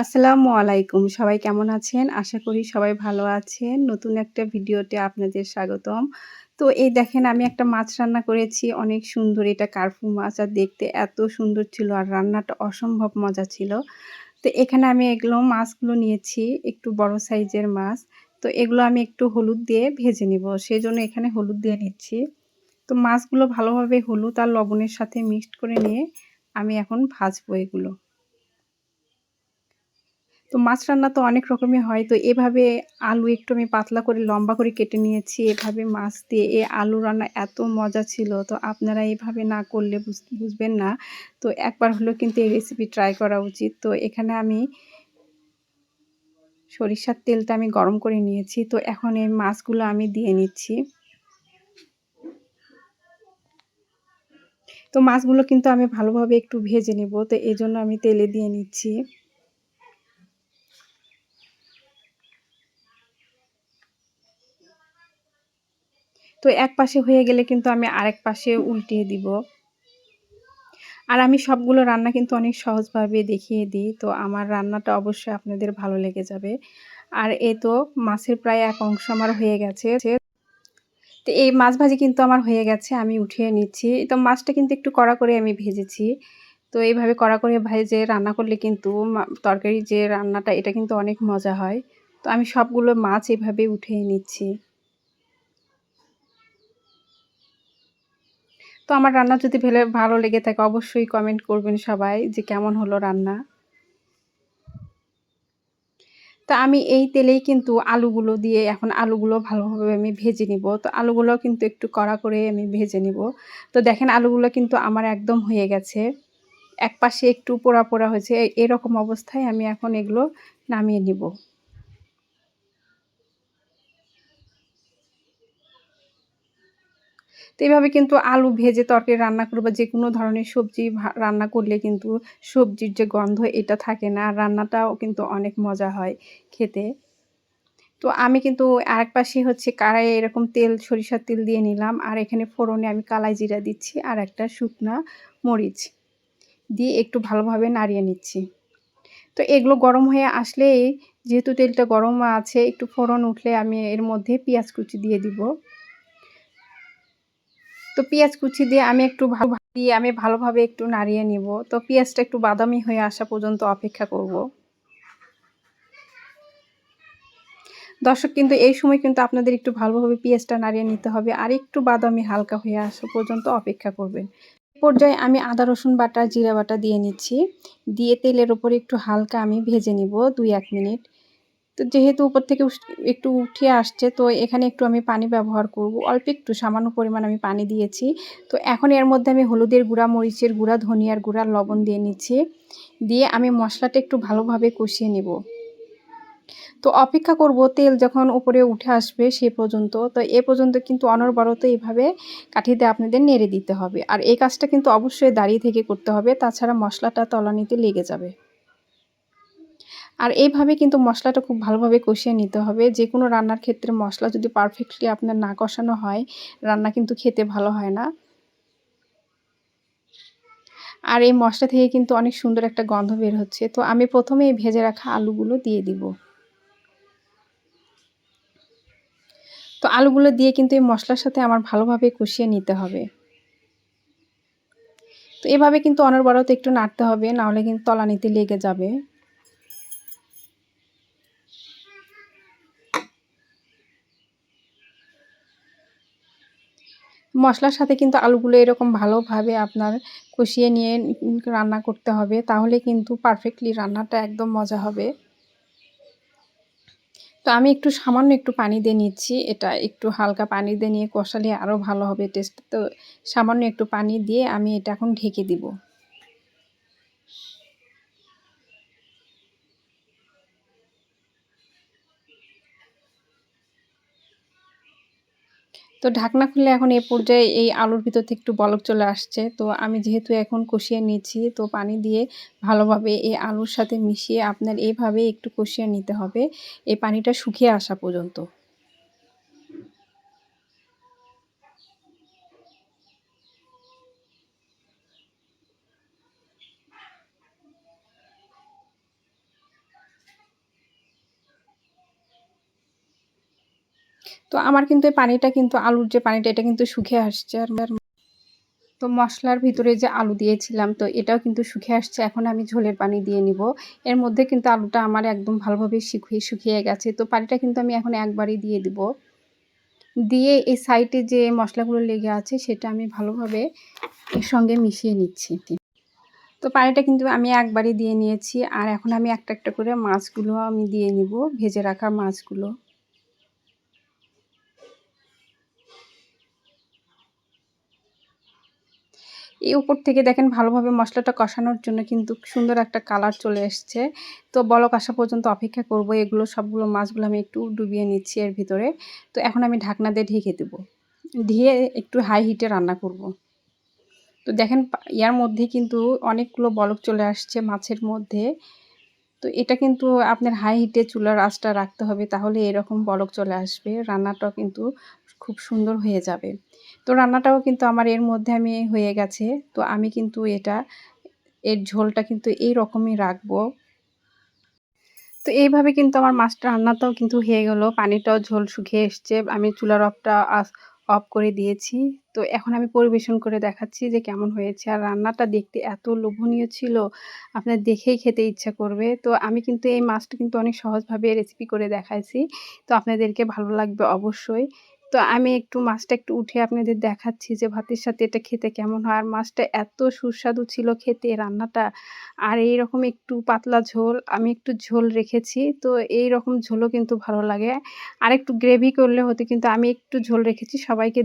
আসসালামু আলাইকুম। সবাই কেমন আছেন? আশা করি সবাই ভালো আছেন। নতুন একটা ভিডিওতে আপনাদের স্বাগতম। তো এই দেখেন, আমি একটা মাছ রান্না করেছি। অনেক সুন্দর। এটা কার্ফু মাছ আর দেখতে এত সুন্দর ছিল আর রান্নাটা অসম্ভব মজা ছিল। তো এখানে আমি এগুলো মাছগুলো নিয়েছি, একটু বড় সাইজের মাছ। তো এগুলো আমি একটু হলুদ দিয়ে ভেজে নিব। সেই জন্য এখানে হলুদ দিয়ে নিচ্ছি। তো মাছগুলো ভালোভাবে হলুদ আর লবণের সাথে মিক্সড করে নিয়ে আমি এখন ভাজবো এগুলো। তো মাছ রান্না তো অনেক রকমই হয়। তো এভাবে আলু একটু আমি পাতলা করে লম্বা করে কেটে নিয়েছি। এভাবে মাছ দিয়ে এই আলু রান্না এত মজা ছিল। তো আপনারা এভাবে না করলে বুঝবেন না। তো একবার হলেও কিন্তু এই রেসিপি ট্রাই করা উচিত। তো এখানে আমি সরিষার তেলটা আমি গরম করে নিয়েছি। তো এখন এই মাছগুলো আমি দিয়ে নিচ্ছি। তো মাছগুলো কিন্তু আমি ভালোভাবে একটু ভেজে নেব। তো এই জন্য আমি তেলে দিয়ে নিচ্ছি। তো এক পাশে হয়ে গেলে কিন্তু আমি আরেক পাশে উল্টিয়ে দিব। আর আমি সবগুলো রান্না কিন্তু অনেক সহজভাবে দেখিয়ে দিই, তো আমার রান্নাটা অবশ্যই আপনাদের ভালো লেগে যাবে। আর এ তো মাছের প্রায় এক অংশ আমার হয়ে গেছে। তো এই মাছ ভাজি কিন্তু আমার হয়ে গেছে, আমি উঠিয়ে নিচ্ছি। তো মাছটা কিন্তু একটু কড়া করে আমি ভেজেছি। তো এইভাবে কড়া করে ভেজে রান্না করলে কিন্তু তরকারি যে রান্নাটা, এটা কিন্তু অনেক মজা হয়। তো আমি সবগুলো মাছ এভাবে উঠিয়ে নিচ্ছি। তো আমার রান্না যদি ভেলে ভালো লেগে থাকে, অবশ্যই কমেন্ট করবেন সবাই যে কেমন হলো রান্না। তো আমি এই তেলেই কিন্তু আলুগুলো দিয়ে এখন আলুগুলো ভালোভাবে আমি ভেজে নিব। তো আলুগুলো কিন্তু একটু কড়া করে আমি ভেজে নিব। তো দেখেন আলুগুলো কিন্তু আমার একদম হয়ে গেছে। এক পাশে একটু পোড়া পোড়া হয়েছে। এরকম অবস্থায় আমি এখন এগুলো নামিয়ে নিব। তো এইভাবে কিন্তু আলু ভেজে তরকারি রান্না করব বা যে কোনো ধরনের সবজি রান্না করলে কিন্তু সবজির যে গন্ধ এটা থাকে না আর রান্নাটাও কিন্তু অনেক মজা হয় খেতে। তো আমি কিন্তু আরেক পাশে হচ্ছে কারাই এরকম তেল, সরিষার তেল দিয়ে নিলাম আর এখানে ফোড়নে আমি কালাই জিরা দিচ্ছি আর একটা শুকনা মরিচ দিয়ে একটু ভালোভাবে নাড়িয়ে নিচ্ছি। তো এগুলো গরম হয়ে আসলেই যেহেতু তেলটা গরম আছে একটু ফোড়ন উঠলে আমি এর মধ্যে পেঁয়াজ কুচি দিয়ে দিব। তো পেঁয়াজ কুচি দিয়ে আমি একটু ভালো দিয়ে আমি ভালোভাবে একটু নাড়িয়ে নিব। তো পেঁয়াজটা একটু বাদামি হয়ে আসা পর্যন্ত অপেক্ষা করব। দর্শক, কিন্তু এই সময় কিন্তু আপনাদের একটু ভালোভাবে পেঁয়াজটা নাড়িয়ে নিতে হবে আর একটু বাদামি হালকা হয়ে আসা পর্যন্ত অপেক্ষা করবেন। পর্যায়ে আমি আদা, রসুন বাটা, জিরা বাটা দিয়ে নিচ্ছি। দিয়ে তেলের ওপরে একটু হালকা আমি ভেজে নিব দুই এক মিনিট। তো যেহেতু উপর থেকে একটু উঠে আসছে, তো এখানে একটু আমি পানি ব্যবহার করব। অল্প একটু, সামান্য পরিমাণ আমি পানি দিয়েছি। তো এখন এর মধ্যে আমি হলুদের গুঁড়া, মরিচের গুঁড়া, ধনিয়ার গুঁড়া, লবণ দিয়ে নিচ্ছি। দিয়ে আমি মশলাটা একটু ভালোভাবে কষিয়ে নেব। তো অপেক্ষা করব, তেল যখন উপরে উঠে আসবে সে পর্যন্ত। তো এ পর্যন্ত কিন্তু অনর্বরত এইভাবে কাঠিতে আপনাদের নেড়ে দিতে হবে। আর এই কাজটা কিন্তু অবশ্যই দাঁড়িয়ে থেকে করতে হবে। তাছাড়া মশলাটা তলানিতে লেগে যাবে। আর এইভাবে কিন্তু মশলাটা খুব ভালোভাবে কষিয়ে নিতে হবে। যে কোনো রান্নার ক্ষেত্রে মশলা যদি পারফেক্টলি আপনার না কষানো হয়, রান্না কিন্তু খেতে ভালো হয় না। আর এই মশলা থেকে কিন্তু অনেক সুন্দর একটা গন্ধ বের হচ্ছে। তো আমি প্রথমে এই ভেজে রাখা আলুগুলো দিয়ে দিব। তো আলুগুলো দিয়ে কিন্তু এই মশলার সাথে আমার ভালোভাবে কষিয়ে নিতে হবে। তো এভাবে কিন্তু অনর্বরত একটু নাড়তে হবে, নাহলে কিন্তু তলানিতে লেগে যাবে। মশলার সাথে কিন্তু আলুগুলো এরকম ভালোভাবে আপনার কষিয়ে নিয়ে রান্না করতে হবে, তাহলে কিন্তু পারফেক্টলি রান্নাটা একদম মজা হবে। তো আমি একটু সামান্য একটু পানি দিয়ে নিচ্ছি, এটা একটু হালকা পানি দিয়ে নিয়ে কষালে আরও ভালো হবে টেস্ট তো সামান্য একটু পানি দিয়ে আমি এটা এখন ঢেকে দিব। তো ঢাকনা খুলে এখন এ পর্যায়ে এই আলুর ভিতর থেকে একটু বলক চলে আসছে। তো আমি যেহেতু এখন কষিয়ে নিয়েছি তো পানি দিয়ে ভালোভাবে এই আলুর সাথে মিশিয়ে আপনার এইভাবে একটু কষিয়ে নিতে হবে। এই পানিটা শুকিয়ে আসা পর্যন্ত। তো আমার কিন্তু এই পানিটা কিন্তু আলুর যে পানিটা, এটা কিন্তু শুকিয়ে আসছে আর তো মশলার ভিতরে যে আলু দিয়েছিলাম, তো এটাও কিন্তু শুকিয়ে আসছে। এখন আমি ঝোলের পানি দিয়ে নিব। এর মধ্যে কিন্তু আলুটা আমার একদম ভালোভাবে শুকিয়ে শুকিয়ে গেছে। তো পানিটা কিন্তু আমি এখন একবারই দিয়ে দিব। দিয়ে এই সাইডে যে মশলাগুলো লেগে আছে, সেটা আমি ভালোভাবে এর সঙ্গে মিশিয়ে নিচ্ছি। তো পানিটা কিন্তু আমি একবারই দিয়ে নিয়েছি। আর এখন আমি একটা একটা করে মাছগুলো আমি দিয়ে নিব, ভেজে রাখা মাছগুলো। এই উপর থেকে দেখেন ভালোভাবে মশলাটা কষানোর জন্য কিন্তু সুন্দর একটা কালার চলে এসছে। তো বলক আসা পর্যন্ত অপেক্ষা করব, এগুলো সবগুলো মাছগুলো আমি একটু ডুবিয়ে নিচ্ছি এর ভিতরে। তো এখন আমি ঢাকনা দিয়ে ঢেকে দেব। দিয়ে একটু হাই হিটে রান্না করব। তো দেখেন ইয়ার মধ্যে কিন্তু অনেকগুলো বলক চলে আসছে মাছের মধ্যে। তো এটা কিন্তু আপনার হাই হিটে চুলার আঁচটা রাখতে হবে, তাহলে এরকম বলক চলে আসবে রান্নাটাও কিন্তু খুব সুন্দর হয়ে যাবে। তো রান্নাটাও কিন্তু আমার এর মধ্যে আমি হয়ে গেছে। তো আমি কিন্তু এটা, এর ঝোলটা কিন্তু এই রকমই রাখব। তো এইভাবে কিন্তু আমার মাছটা রান্নাটাও কিন্তু হয়ে গেল। পানিটাও ঝোল শুকিয়ে এসছে। আমি চুলার অফটা অফ করে দিয়েছি। তো এখন আমি পরিবেশন করে দেখাচ্ছি যে কেমন হয়েছে। আর রান্নাটা দেখতে এত লোভনীয় ছিল, আপনার দেখেই খেতে ইচ্ছা করবে। তো আমি কিন্তু এই মাছটা কিন্তু অনেক সহজভাবে রেসিপি করে দেখাইছি। তো আপনাদেরকে ভালো লাগবে অবশ্যই। তো আমি একটু মাছটা একটু উঠে আপনাদের দেখাচ্ছি যে ভাতের সাথে এটা খেতে কেমন হয়। আর মাছটা এত সুস্বাদু ছিল খেতে, রান্নাটা। আর এই রকম একটু পাতলা ঝোল, আমি একটু ঝোল রেখেছি। তো এই রকম ঝোলও কিন্তু ভালো লাগে। আর একটু গ্রেভি করলে হতে কিন্তু আমি একটু ঝোল রেখেছি, সবাইকে